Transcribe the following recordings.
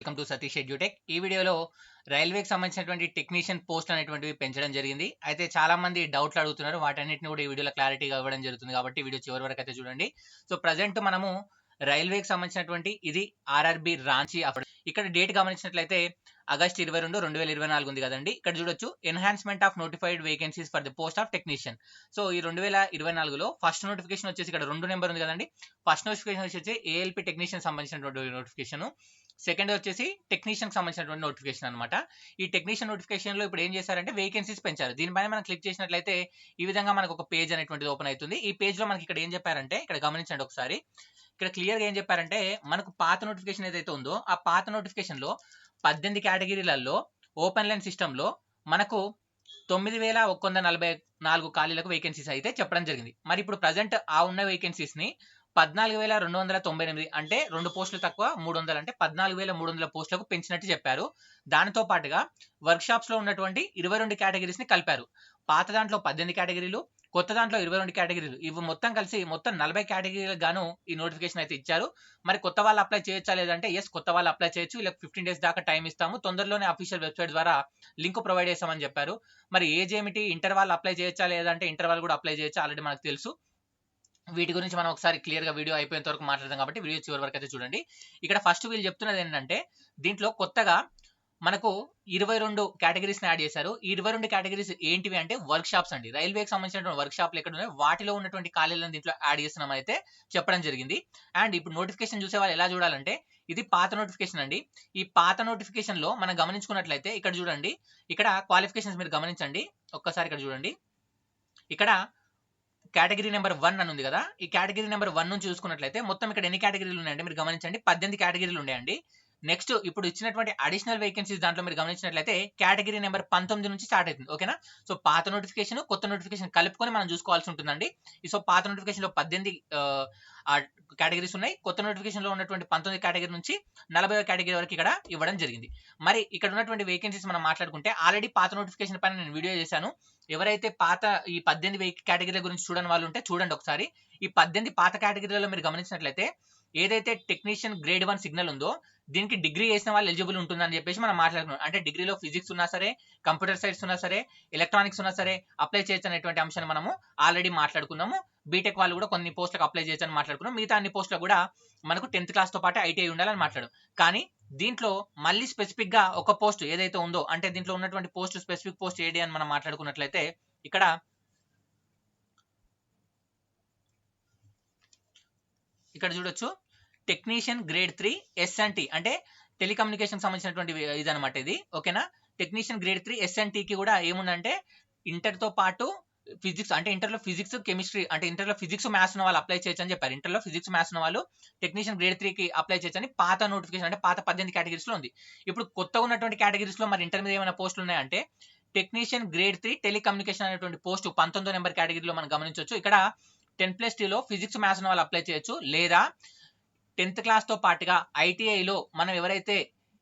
Welcome to Satish edutech ఈ వీడియోలో రైల్వేకి సంబంధించినటువంటి టెక్నీషియన్ పోస్ట్ అనేటువంటివి పెంచడం జరిగింది. అయితే చాలా మంది డౌట్లు అడుగుతున్నారు. వాటన్నిటిని కూడా ఈ వీడియోలో క్లారిటీగా ఇవ్వడం జరుగుతుంది కాబట్టి వీడియో చివరి వరకు అయితే చూడండి. సో ప్రజెంట్ మనము రైల్వేకి సంబంధించినటువంటి ఇది ఆర్ఆర్బి రాంచీ అఫర్ ఇక్కడ డేట్ గమనించినట్లయితే ఆగస్ట్ ఇరవై రెండు రెండు వేల ఇరవై నాలుగు ఉంది కదండి. ఇక్కడ చూడొచ్చు enhancement of notified vacancies for the post of technician so ఈ రెండు వేల ఇరవై నాలుగులో ఫస్ట్ నోటిఫికేషన్ వచ్చేసి ఇక్కడ రెండు నెంబర్ ఉంది కదండి. ఫస్ట్ నోటిఫికేషన్ వచ్చేసి ఏఎల్పి టెక్నీషియన్ సంబంధించినటువంటి నోటిఫికేషన్ సెకండ్ వచ్చేసి టెక్నీషియన్కి సంబంధించినటువంటి నోటిఫికేషన్ అనమాట ఈ టెక్నీషియన్ నోటిఫికేషన్లో ఇప్పుడు ఏం చేశారంటే వేకెన్సీస్ పెంచారు. దీనిపైన మనం క్లిక్ చేసినట్లయితే ఈ విధంగా మనకు ఒక పేజ్ అనేటువంటిది ఓపెన్ అవుతుంది. ఈ పేజ్లో మనకి ఇక్కడ ఏం చెప్పారంటే ఇక్కడ గమనించండి ఒకసారి. ఇక్కడ క్లియర్గా ఏం చెప్పారంటే మనకు పాత నోటిఫికేషన్ ఏదైతే ఉందో ఆ పాత నోటిఫికేషన్లో పద్దెనిమిది కేటగిరీలలో ఓపెన్ లైన్ సిస్టమ్లో మనకు తొమ్మిది వేల ఒక వంద నలభై నాలుగు ఖాళీలకు వేకెన్సీస్ అయితే చెప్పడం జరిగింది. మరి ఇప్పుడు ప్రజెంట్ ఆ ఉన్న వేకెన్సీస్ని పద్నాలుగు వేల రెండు వందల తొంభై ఎనిమిది అంటే రెండు పోస్టులు తక్కువ మూడు వందలు అంటే పద్నాలుగు వేల మూడు వందల పోస్టులకు పెంచినట్టు చెప్పారు. దానితో పాటుగా వర్క్ షాప్స్లో ఉన్నటువంటి ఇరవై రెండు కేటగిరీస్ని కలిపారు. పాత దాంట్లో పద్దెనిమిది కేటగిరీలు కొత్త దాంట్లో ఇరవై రెండు కేటగిరీలు. ఇవి మొత్తం కలిసి మొత్తం నలభై కేటగిరీలకు గాను ఈ నోటిఫికేషన్ అయితే ఇచ్చారు. మరి కొత్త వాళ్ళు అప్లై చేయొచ్చా లేదంటే ఎస్ కొత్త వాళ్ళు అప్లై చేయొచ్చు. ఇలా ఫిఫ్టీన్ డేస్ దాకా టైం ఇస్తాము. తొందరలోనే అఫీషియల్ వెబ్సైట్ ద్వారా లింక్ ప్రొవైడ్ చేస్తామని చెప్పారు. మరి ఏజ్ ఏమిటి? ఇంటర్ వాళ్ళు అప్లై చేయొచ్చా లేదంటే ఇంటర్ వాళ్ళు కూడా అప్లై చేయొచ్చా? ఆల్రెడీ మనకు తెలుసు. వీటి గురించి మనం ఒకసారి క్లియర్గా వీడియో అయిపోయేంత వరకు మాట్లాడదాం కాబట్టి వీడియో చివరి వరకు అయితే చూడండి. ఇక్కడ ఫస్ట్ వీళ్ళు చెప్తున్నది ఏంటంటే దీంట్లో కొత్తగా మనకు ఇరవై రెండు కేటగిరీస్ని యాడ్ చేశారు. ఈ ఇరవై రెండు కేటగిరీస్ ఏంటివి అంటే వర్క్ షాప్స్ అండి రైల్వేకి సంబంధించినటువంటి వర్క్ షాప్లు ఎక్కడ ఉన్నాయి వాటిలో ఉన్నటువంటి ఖాళీలను దీంట్లో యాడ్ చేస్తున్నాం అయితే చెప్పడం జరిగింది. అండ్ ఇప్పుడు నోటిఫికేషన్ చూసే వాళ్ళు ఎలా చూడాలంటే ఇది పాత నోటిఫికేషన్ అండి. ఈ పాత నోటిఫికేషన్లో మనం గమనించుకున్నట్లయితే ఇక్కడ చూడండి ఇక్కడ క్వాలిఫికేషన్స్ మీరు గమనించండి. ఒక్కసారి ఇక్కడ చూడండి. ఇక్కడ కేటగిరీ నెంబర్ వన్ అని ఉంది కదా ఈ కేటగిరీ నెంబర్ వన్ నుంచి చూసుకున్నట్లయితే మొత్తం ఇక్కడ ఎన్ని కేటగిరీలు ఉన్నాయండి మీరు గమనించండి పద్దెనిమిది కేటగిరీలు ఉన్నాయండి. నెక్స్ట్ ఇప్పుడు ఇచ్చినటువంటి అడిషనల్ వేకెన్సీస్ దాంట్లో మీరు గమనించినట్లయితే కేటగిరీ నెంబర్ పంతొమ్మిది నుంచి స్టార్ట్ అవుతుంది ఓకేనా? సో పాత నోటిఫికేషన్ కొత్త నోటిఫికేషన్ కలుపుకొని మనం చూసుకోవాల్సి ఉంటుందండి. సో పాత నోటిఫికేషన్లో పద్దెనిమిది కేటగిరీస్ ఉన్నాయి. కొత్త నోటిఫికేషన్లో ఉన్నటువంటి పంతొమ్మిది కేటగిరీ నుంచి నలభై కేటగిరీ వరకు ఇక్కడ ఇవ్వడం జరిగింది. మరి ఇక్కడ ఉన్నటువంటి వేకెన్సీస్ మనం మాట్లాడుకుంటే ఆల్రెడీ పాత నోటిఫికేషన్ పైన నేను వీడియో చేశాను. ఎవరైతే పాత ఈ పద్దెనిమిది కేటగిరీల గురించి చూడని వాళ్ళు ఉంటే చూడండి ఒకసారి. ఈ పద్దెనిమిది పాత కేటగిరీలలో మీరు గమనించినట్లయితే ఏదైతే టెక్నీషియన్ గ్రేడ్ వన్ సిగ్నల్ ఉందో దీనికి డిగ్రీ చేసిన వాళ్ళు ఎలిజిబుల్ ఉంటుందని చెప్పేసి మనం మాట్లాడుకున్నాం అంటే డిగ్రీలో ఫిజిక్స్ ఉన్నా సరే కంప్యూటర్ సైన్స్ ఉన్నా సరే ఎలక్ట్రానిక్స్ ఉన్నా సరే అప్లై చేయొచ్చు అనేటువంటి అంశాన్ని మనము ఆల్రెడీ మాట్లాడుకున్నాము. బీటెక్ వాళ్ళు కూడా కొన్ని పోస్టులకు అప్లై చేయొచ్చు అని మాట్లాడుకున్నాం. మిగతా అన్ని పోస్టులకు కూడా మనకు టెన్త్ క్లాస్తో పాటు ఐటీఐ ఉండాలని మాట్లాడు. కానీ దీంట్లో మళ్ళీ స్పెసిఫిక్గా ఒక పోస్ట్ ఏదైతే ఉందో అంటే దీంట్లో ఉన్నటువంటి పోస్ట్ స్పెసిఫిక్ పోస్ట్ ఏడి అని మనం మాట్లాడుకున్నట్లయితే ఇక్కడ ఇక్కడ చూడొచ్చు. టెక్నీషియన్ గ్రేడ్ త్రీ ఎస్ఎన్టీ అంటే టెలికమ్యూనికేషన్ సంబంధించినటువంటి ఇది అనమాట ఇది. ఓకేనా? టెక్నీషియన్ గ్రేడ్ త్రీ ఎస్ఎన్టీకి కూడా ఏముందంటే ఇంటర్తో పాటు ఫిజిక్స్ అంటే ఇంటర్లో ఫిజిక్స్ కెమిస్ట్రీ అంటే ఇంటర్లో ఫిజిక్స్ మ్యాథ్స్ ఉన్న వాళ్ళు అప్లై చేయొచ్చు అని చెప్పారు. ఇంటర్లో ఫిజిక్స్ మ్యాథ్స్ ఉన్న వాళ్ళు టెక్నీషియన్ గ్రేడ్ త్రీకి అప్లై చేయొచ్చు అని పాత నోటిఫికేషన్ అంటే పాత పద్దెనిమిది కేటగిరీస్లో ఉంది. ఇప్పుడు కొత్తగా ఉన్నటువంటి కేటగిరీస్లో మరి ఇంటర్ మీద ఏమైనా పోస్టులు ఉన్నాయంటే టెక్నీషియన్ గ్రేడ్ త్రీ టెలికమ్యూనికేషన్ అనేటువంటి పోస్ట్ పంతొమ్మిదో నెంబర్ కేటగిరీలో మనం గమనించవచ్చు ఇక్కడ టెన్ ప్లస్ టూలో ఫిజిక్స్ మ్యాథ్స్ ఉన్న వాళ్ళు అప్లై చేయొచ్చు. లేదా టెన్త్ క్లాస్తో పాటుగా ఐటీఐలో మనం ఎవరైతే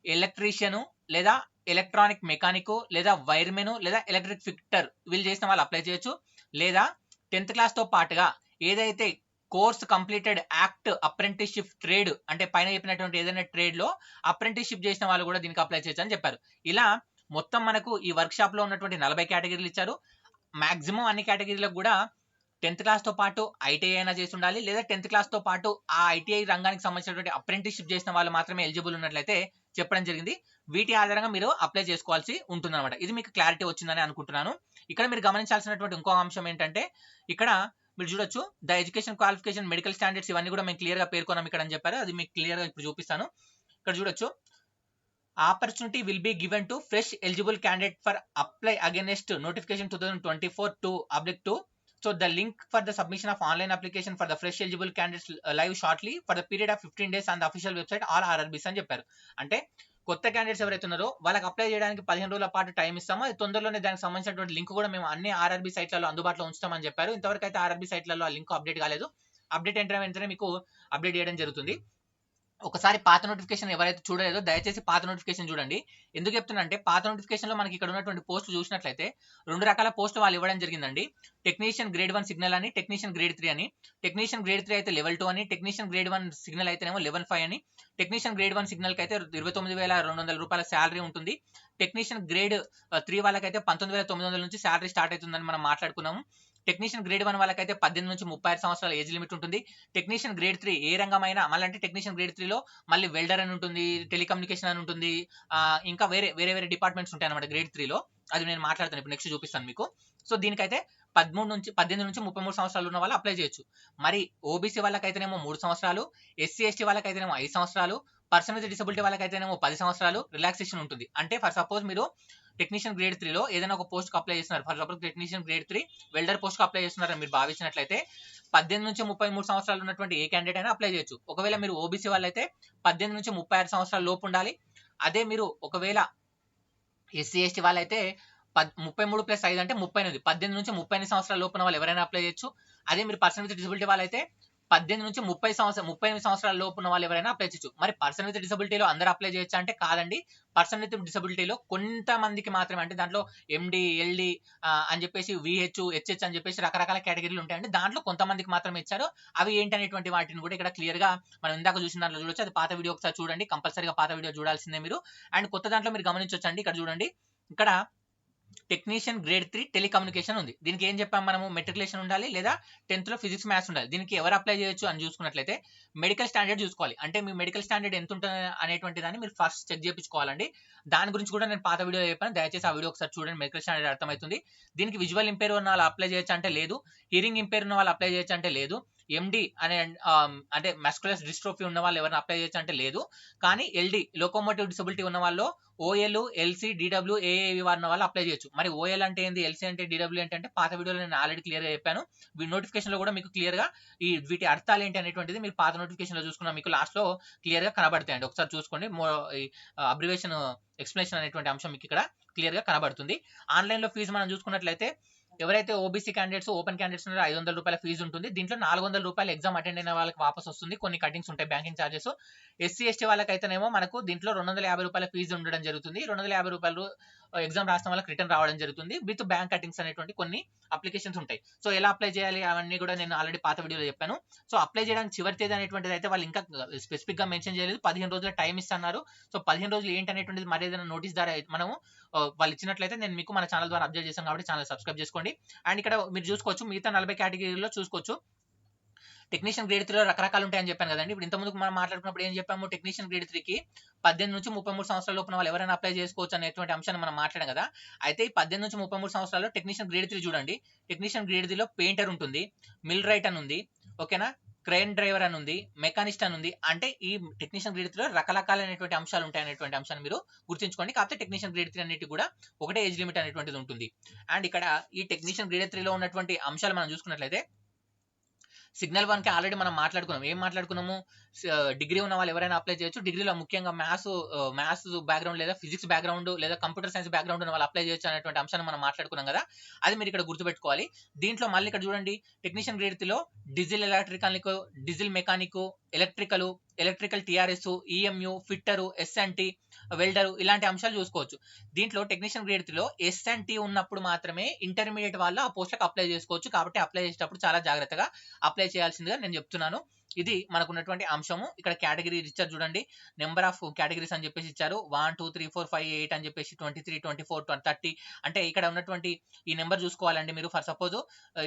ఎలక్ట్రీషియను లేదా ఎలక్ట్రానిక్ మెకానిక్ లేదా వైర్మెను లేదా ఎలక్ట్రిక్ ఫిక్టర్ వీళ్ళు చేసిన వాళ్ళు అప్లై చేయొచ్చు. లేదా టెన్త్ క్లాస్తో పాటుగా ఏదైతే course completed act apprenticeship trade అంటే పైన చెప్పినటువంటి ఏదైనా ట్రేడ్లో అప్రెంటిస్షిప్ చేసిన వాళ్ళు కూడా దీనికి అప్లై చేయొచ్చు అని చెప్పారు. ఇలా మొత్తం మనకు ఈ వర్క్షాప్లో ఉన్నటువంటి నలభై కేటగిరీలు ఇచ్చారు. మాక్సిమం అన్ని కేటగిరీలకు కూడా టెన్త్ క్లాస్తో పాటు ఐటీఐ అయినా చేసి ఉండాలి. లేదా టెన్త్ క్లాస్తో పాటు ఆ ఐటీఐ రంగానికి సంబంధించినటువంటి అప్రెంటిస్షిప్ చేసిన వాళ్ళు మాత్రమే ఎలిజిబుల్ ఉన్నట్లయితే చెప్పడం జరిగింది. వీటి ఆధారంగా మీరు అప్లై చేసుకోవాల్సి ఉంటుందన్నమాట. ఇది మీకు క్లారిటీ వచ్చిందని అనుకుంటున్నాను. ఇక్కడ మీరు గమనించాల్సినటువంటి ఇంకో అంశం ఏంటంటే ఇక్కడ మీరు చూడొచ్చు the education qualification medical standards ఇవన్నీ కూడా మేము క్లియర్గా పేర్కొన్నాం ఇక్కడ అని చెప్పారు. అది మీకు క్లియర్గా ఇప్పుడు చూపిస్తాను. ఇక్కడ చూడొచ్చు opportunity will be given to fresh eligible candidate for apply against notification two thousand twenty four to apply to So the link for the submission of online application for the fresh eligible candidates uh, live shortly for the period of 15 days on the official website RRBs అని చెప్పారు. అంటే కొత్త candidates ఎవరైతే ఉన్నారో వాళ్ళకి apply చేయడానికి పదిహేను రోజుల పాటు టైం ఇస్తాము. తొందరలోనే దానికి సంబంధించినటువంటి లింక్ కూడా మేము అన్ని ఆర్ఆర్బీ సైట్లలో అందుబాటులో ఉంచుతామని చెప్పారు. ఇంతవరకు అయితే ఆర్ఆర్బీ సైట్లలో ఆ లింక్ అప్డేట్ కాలేదు. అప్డేట్ అయిన వెంటనే మీకు అప్డేట్ చేయడం జరుగుతుంది. ఒకసారి పాత నోటిఫికేషన్ ఎవరైతే చూడలేదో దయచేసి పాత నోటిఫికేషన్ చూడండి. ఎందుకు చెప్తున్నానంటే పాత నోటిఫికేషన్లో మనకి ఇక్కడ ఉన్నటువంటి పోస్ట్ చూసినట్లయితే రెండు రకాల పోస్టులు వాళ్ళు ఇవ్వడం జరిగిందండి. టెక్నీషియన్ గ్రేడ్ వన్ సిగ్నల్ అని టెక్నీషియన్ గ్రేడ్ త్రీ అని టెక్నీషియన్ గ్రేడ్ త్రీ అయితే లెవెల్ టూ అని టెక్నీషియన్ గ్రేడ్ వన్ సిగ్నల్ అయితేనేమో లెవెల్ ఫైవ్ అని టెక్నీషియన్ గ్రేడ్ వన్ సిగ్నల్కి అయితే ఇరవై తొమ్మిది వేల రెండు వందల రూపాయల శాలరీ ఉంటుంది. టెక్నీషియన్ గ్రేడ్ త్రీ వాళ్ళకైతే పంతొమ్మిది వేల తొమ్మిది వందల నుంచి శాలరీ స్టార్ట్ అవుతుందని మనం మాట్లాడుకున్నాము. టెక్నీషియన్ గ్రేడ్ వన్ వాళ్ళకైతే పద్దెనిమిది నుంచి ముప్పై ఆరు సంవత్సరాల ఏజ్ లిమిట్ ఉంటుంది. టెక్నీషియన్ గ్రేడ్ త్రీ ఏ రంగమైనా మళ్ళీ అంటే టెక్నీషియన్ గ్రేడ్ త్రీలో మళ్ళీ వెల్డర్ అని ఉంటుంది టెలికమ్యూనికేషన్ అని ఉంటుంది ఇంకా వేరే వేరే వేరే డిపార్ట్మెంట్స్ ఉంటాయి అనమాట గ్రేడ్ త్రీలో అది నేను మాట్లాడతాను ఇప్పుడు నెక్స్ట్ చూపిస్తాను మీకు. సో దీనికైతే పదమూడు నుంచి పద్దెనిమిది నుంచి ముప్పై మూడు సంవత్సరాలు ఉన్న వాళ్ళు అప్లై చేయొచ్చు. మరి ఓబీసీ వాళ్ళకైతేనేమో మూడు సంవత్సరాలు ఎస్సీ ఎస్టీ వాళ్ళకైతేనేమో ఐదు సంవత్సరాలు పర్సన్ విత్ డిసబిలిటీ వాళ్ళకైతేనేమో పది సంవత్సరాలు రిలాక్సేషన్ ఉంటుంది. అంటే ఫర్ సపోజ్ మీరు టెక్నీషియన్ గ్రేడ్ త్రీలో ఏదైనా ఒక పోస్ట్ అప్లై చేస్తున్నారు. For example technician grade three welder post apply చేస్తున్నారని మీరు భావించినట్లయితే పద్దెనిమిది నుంచి ముప్పై మూడు సంవత్సరాలు ఉన్నటువంటి ఏ క్యాండిడేట్ అయినా అప్లై చేయొచ్చు. ఒకవేళ మీరు ఓబీసీ వాళ్ళైతే పద్దెనిమిది నుంచి ముప్పై ఆరు సంవత్సరాల లోపు ఉండాలి. అదే మీరు ఒకవేళ ఎస్సీ ఎస్టీ వాళ్ళైతే పద్ ముప్పై మూడు ప్లస్ ఐదు అంటే ముప్పై ఎనిమిది. పద్దెనిమిది నుంచి ముప్పై ఎనిమిది సంవత్సరాల లోపున వాళ్ళు ఎవరైనా అప్లై చేయొచ్చు. అదే మీరు పర్సన్ విత్ డిసబిలిటీ వాళ్ళైతే పద్దెనిమిది నుంచి ముప్పై సంవత్సరం ముప్పై ఎనిమిది సంవత్సరాల లోపు ఉన్న వాళ్ళు ఎవరైనా అప్లై చేయొచ్చు. మరి పర్సన్ విత్ డిసబిలిటీలో అందరూ అప్లై చేయొచ్చు అంటే కాదండి. పర్సన్ విత్ డిసబిలిటీలో కొంతమందికి మాత్రమే అంటే దాంట్లో ఎండి ఎల్డి అని చెప్పేసి విహెచ్ హెచ్హెచ్ అని చెప్పేసి రకరకాల కేటగిరీలు ఉంటాయండి. దాంట్లో కొంతమందికి మాత్రమే ఇచ్చారు. అవి ఏంటనేటువంటి వాటిని కూడా ఇక్కడ క్లియర్గా మనం ఇందాక చూసిన దాంట్లో చూడొచ్చు. అది పాత వీడియో ఒకసారి చూడండి. కంపల్సరీగా పాత వీడియో చూడాల్సిందే మీరు. అండ్ కొత్త దాంట్లో మీరు గమనించవచ్చండి ఇక్కడ చూడండి. ఇక్కడ టెక్నీషియన్ గ్రేడ్ త్రీ టెలికమ్యూనికేషన్ ఉంది. దీనికి ఏం చెప్పాం మనము? మెట్రికులేషన్ ఉండాలి లేదా టెన్త్లో ఫిజిక్స్ మ్యాథ్స్ ఉండాలి. దీనికి ఎవరు అప్లై చేయొచ్చు అని చూసుకున్నట్లయితే మెడికల్ స్టాండర్డ్ చూసుకోవాలి. అంటే మీ మెడికల్ స్టాండర్డ్ ఎంత ఉంటుంది అనేటువంటి దాన్ని మీరు ఫస్ట్ చెక్ చేయించుకోవాలండి. దాని గురించి కూడా నేను పాత వీడియో చెప్పాను. దయచేసి ఆ వీడియో ఒకసారి చూడండి. మెడికల్ స్టాండర్డ్ అర్థమవుతుంది. దీనికి విజువల్ ఇంపేర్ ఉన్న వాళ్ళు అప్లై చేయొచ్చు అంటే లేదు. హియరింగ్ ఇంపేర్ ఉన్న వాళ్ళు అప్లై చేయొచ్చు అంటే లేదు. ఎండి అనే అంటే మస్కులస్ డిస్ట్రోఫీ ఉన్న వాళ్ళు ఎవరైనా అప్లై చేయొచ్చు అంటే లేదు. కానీ ఎల్డి లోకోమోటివ్ డిసబిలిటీ ఉన్న వాళ్ళు ఓఎల్ ఎల్సీ డిడబ్ల్యూ ఏఏవి వారిన వాళ్ళు అప్లై చేయొచ్చు. మరి ఓఎల్ అంటే ఏంది? ఎల్సీ అంటే డిడబ్ల్యూ అంటే పాత వీడియోలో నేను ఆల్రెడీ క్లియర్గా చెప్పాను. నోటిఫికేషన్లో కూడా మీకు క్లియర్గా ఈ వీటి అర్థాలు ఏంటి అనేటువంటిది మీరు పాత నోటిఫికేషన్లో చూసుకున్న మీకు లాస్ట్లో క్లియర్గా క్లియర్గా కనబడతాయండి. ఒకసారి చూసుకోండి. అబ్రివేషన్ ఎక్స్ప్లెనేషన్ అనేటువంటి అంశం మీకు ఇక్కడ క్లియర్గా కనబడుతుంది. ఆన్లైన్లో ఫీజు మనం చూసుకున్నట్లయితే ఎవరైతే ఓబీసీ క్యాండిడేట్స్ ఓపెన్ క్యాండిడేట్స్ ఉన్నారో ఐదు వందల రూపాయల ఫీజు ఉంటుంది. దీంట్లో నాలుగు వందల రూపాయలు ఎగ్జామ్ అటెండ్ అయిన వాళ్ళకి వాపస్ వస్తుంది. కొన్ని కటింగ్స్ ఉంటాయి బ్యాంకింగ్ చార్జెస్ ఎస్సీ ఎస్టీ వాళ్ళకైతేనేమో మనకు దీంట్లో రెండు వందల యాభై రూపాయల ఫీజు ఉండడం జరుగుతుంది. రెండు వందల యాభై రూపాయలు uh, ఎగ్జామ్ రాసిన వాళ్ళకి రిటర్న్ రావడం జరుగుతుంది విత్ బ్యాంక్ కటింగ్స్ అనేటువంటి కొన్ని అప్లికేషన్స్ ఉంటాయి. సో ఎలా అప్లై చేయాలి? అవన్నీ కూడా నేను ఆల్రెడీ పాత వీడియోలో చెప్పాను. సో అప్లై చేయడానికి చివరి తేదీ అనేటువంటిది అయితే వాళ్ళు ఇంకా uh, స్పెసిఫిక్గా మెన్షన్ చేయలేదు. పదిహేను రోజుల టైం ఇస్తున్నారు. సో పదిహేను రోజులు ఏంటి అనేటువంటిది మరి ఏదైనా నోటీస్ ద్వారా మనము uh, వాళ్ళు ఇచ్చినట్లయితే నేను మీకు మన ఛానల్ ద్వారా అప్డేట్ చేశాను కాబట్టి ఛానల్ సబ్స్క్రైబ్ చేసుకోండి. అండ్ ఇక్కడ మీరు చూసుకోవచ్చు మిగతా నలభై కేటగిరీలో చూసుకోవచ్చు. టెక్నీషియన్ గ్రేడ్ త్రీలో రకరకాలు ఉంటాయని చెప్పాను కదండి. ఇప్పుడు ఇంతకుముందు మనం మాట్లాడుకున్నప్పుడు ఏం చెప్పాము? టెక్నీషియన్ గ్రేడ్ త్రీకి పద్దెనిమిది నుంచి ముప్పై మూడు సంవత్సరాల లోపల వాళ్ళు ఎవరైనా అప్లై చేసుకోవచ్చు అనేటువంటి అంశాన్ని మనం మాట్లాడాం కదా. అయితే ఈ పద్దెనిమిది నుంచి ముప్పై మూడు సంవత్సరాల్లో టెక్నీషియన్ గ్రేడ్ త్రీ చూడండి. టెక్నీషియన్ గ్రేడ్ త్రీలో పెయింటర్ ఉంటుంది మిల్ రైట్ అని ఉంది. ఓకేనా? క్రేన్ డ్రైవర్ అని ఉంది మెకానిస్ట్ అని ఉంది అంటే ఈ టెక్నీషియన్ గ్రేడ్ త్రీలో రకరకాలైనటువంటి అంశాలు ఉంటాయి అనేటువంటి అంశాన్ని మీరు గుర్తుంచుకోండి. కాకపోతే టెక్నీషియన్ గ్రేడ్ త్రీ అన్నిటి కూడా ఒకటే ఏజ్ లిమిట్ అనేటువంటిది ఉంటుంది. అండ్ ఇక్కడ ఈ టెక్నీషియన్ గ్రేడ్ త్రీలో ఉన్నటువంటి అంశాలు మనం చూసుకున్నట్లయితే సిగ్నల్ వన్కి ఆల్రెడీ మనం మాట్లాడుకున్నాం. ఏం మాట్లాడుకున్నాము? డిగ్రీ ఉన్న వాళ్ళు ఎవరైనా అప్లై చేయొచ్చు. డిగ్రీలో ముఖ్యంగా మ్యాథ్స్ మ్యాథ్స్ బ్యాక్గ్రౌండ్ లేదా ఫిజిక్స్ బ్యాక్గ్రౌండ్ లేదా కంప్యూటర్ సైన్స్ బ్యాక్గ్రౌండ్ ఉన్న వాళ్ళు అప్లై చేయొచ్చు అనేటువంటి అంశాన్ని మనం మాట్లాడుకున్నాం కదా. అది మీరు ఇక్కడ గుర్తుపెట్టుకోవాలి. దీంట్లో మళ్ళీ ఇక్కడ చూడండి. Technician గ్రేడ్లో diesel electrical diesel mechanic electrical electrical TRS EMU fitter SNT welder ఇలాంటి అంశాలు చూసుకోవచ్చు. దీంట్లో టెక్నీషియన్ గ్రేడ్ త్రీలో ఎస్ఎన్టీ ఉన్నప్పుడు మాత్రమే ఇంటర్మీడియట్ వాళ్ళు ఆ పోస్ట్లకు అప్లై చేసుకోవచ్చు. కాబట్టి అప్లై చేసేటప్పుడు చాలా జాగ్రత్తగా అప్లై చేయాల్సిందిగా నేను చెప్తున్నాను. ఇది మనకున్నటువంటి అంశము. ఇక్కడ కేటగిరీ ఇచ్చారు చూడండి. నెంబర్ ఆఫ్ కేటగిరీస్ అని చెప్పేసి ఇచ్చారు. One two three four five eight అని చెప్పేసి twenty three twenty four thirty అంటే ఇక్కడ ఉన్నటువంటి ఈ నెంబర్ చూసుకోవాలండి మీరు. ఫర్ సపోజ్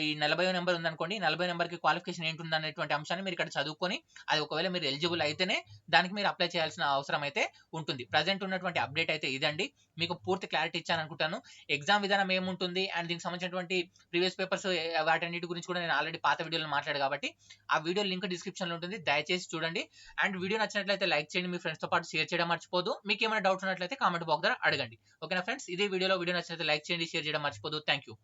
ఈ నలభై నెంబర్ ఉందనుకోండి. నలభై నెంబర్కి క్వాలిఫికేషన్ ఏంటుంది అనేటువంటి అంశాన్ని మీరు ఇక్కడ చదువుకొని అది ఒకవేళ మీరు ఎలిజిబుల్ అయితేనే దానికి మీరు అప్లై చేయాల్సిన అవసరం అయితే ఉంటుంది. ప్రజెంట్ ఉన్నటువంటి అప్డేట్ అయితే ఇదండి. మీకు పూర్తి క్లారిటీ ఇచ్చాను అనుకుంటాను. ఎగ్జామ్ విధానం ఏముంటుంది? అండ్ దీనికి సంబంధించినటువంటి ప్రీవియస్ పేపర్స్ వాటన్నిటి గురించి కూడా నేను ఆల్రెడీ పాత వీడియోలో మాట్లాడు కాబట్టి ఆ వీడియో లింక్ డిస్క్రిప్షన్ లో ఉంటుంది. దయచేసి చూడండి. అండ్ వీడియో నచ్చినట్లయితే లైక్ చేయండి. మీ ఫ్రెండ్స్తో పాటు షేర్ చేయడం మర్చిపోదు. మీకు ఏమైనా డౌట్ ఉన్నట్లయితే కామెంట్ బాక్స్ ద్వారా అడగండి. ఓకేనా ఫ్రెండ్స్ ఇదే వీడియోలో వీడియో నచ్చినట్లయితే లైక్ చేయండి షేర్ చేయడం మర్చిపోదు. Thank you